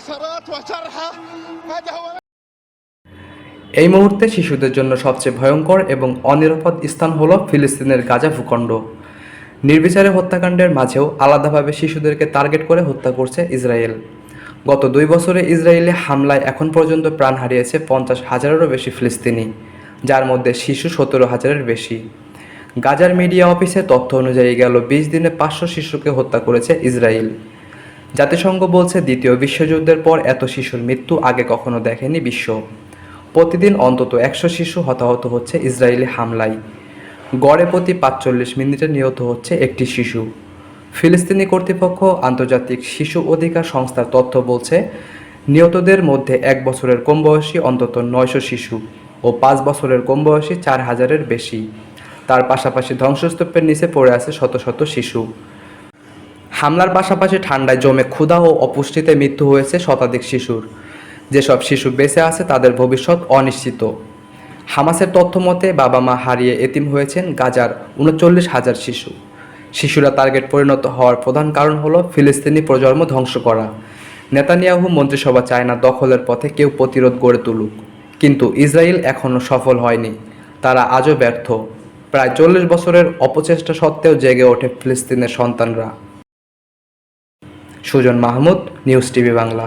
حسرات وجرحى هذا هو এই মুহূর্তে শিশুদের জন্য সবচেয়ে ভয়ঙ্কর এবং অনিরাপদ স্থান হল ফিলিস্তিনের গাজা ভূখণ্ড নির্বিচারে হত্যাকাণ্ডের মাঝেও আলাদাভাবে শিশুদেরকে টার্গেট করে হত্যা করছে ইসরায়েল গত দুই বছরে ইসরায়েলে হামলায় এখন পর্যন্ত প্রাণ হারিয়েছে পঞ্চাশ হাজারেরও বেশি ফিলিস্তিনি যার মধ্যে শিশু সতেরো হাজারের বেশি গাজার মিডিয়া অফিসের তথ্য অনুযায়ী গেল বিশ দিনে পাঁচশো শিশুকে হত্যা করেছে ইসরায়েল জাতিসংঘ বলছে দ্বিতীয় বিশ্বযুদ্ধের পর এত শিশুর মৃত্যু আগে কখনো দেখেনি বিশ্ব। প্রতিদিন অন্তত একশো শিশু হতাহত হচ্ছে ইসরায়েলি হামলায়। গড়ে প্রতি পাঁচচল্লিশ মিনিটে নিহত হচ্ছে একটি শিশু। ফিলিস্তিনি কর্তৃপক্ষ আন্তর্জাতিক শিশু অধিকার সংস্থার তথ্য বলছে, নিহতদের মধ্যে এক বছরের কম বয়সী অন্তত নয়শো শিশু ও পাঁচ বছরের কম বয়সী চার হাজারের বেশি। তার পাশাপাশি ধ্বংসস্তূপের নিচে পড়ে আছে শত শত শিশু। হামলার পাশাপাশি ঠান্ডায় জমে ক্ষুধা ও অপুষ্টিতে মৃত্যু হয়েছে শতাধিক শিশুর। যেসব শিশু বেঁচে আছে, তাদের ভবিষ্যৎ অনিশ্চিত। হামাসের তথ্য মতে, বাবা মা হারিয়ে এতিম হয়েছেন গাজার উনচল্লিশ হাজার শিশু। শিশুরা টার্গেট পরিণত হওয়ার প্রধান কারণ হলো ফিলিস্তিনি প্রজন্ম ধ্বংস করা। নেতানিয়াহু মন্ত্রিসভা চায় না দখলের পথে কেউ প্রতিরোধ গড়ে তুলুক। কিন্তু ইসরায়েল এখনও সফল হয়নি। তারা আজও ব্যর্থ। প্রায় চল্লিশ বছরের অপচেষ্টা সত্ত্বেও জেগে ওঠে ফিলিস্তিনের সন্তানরা। Sujan Mahmud news TV Bangla.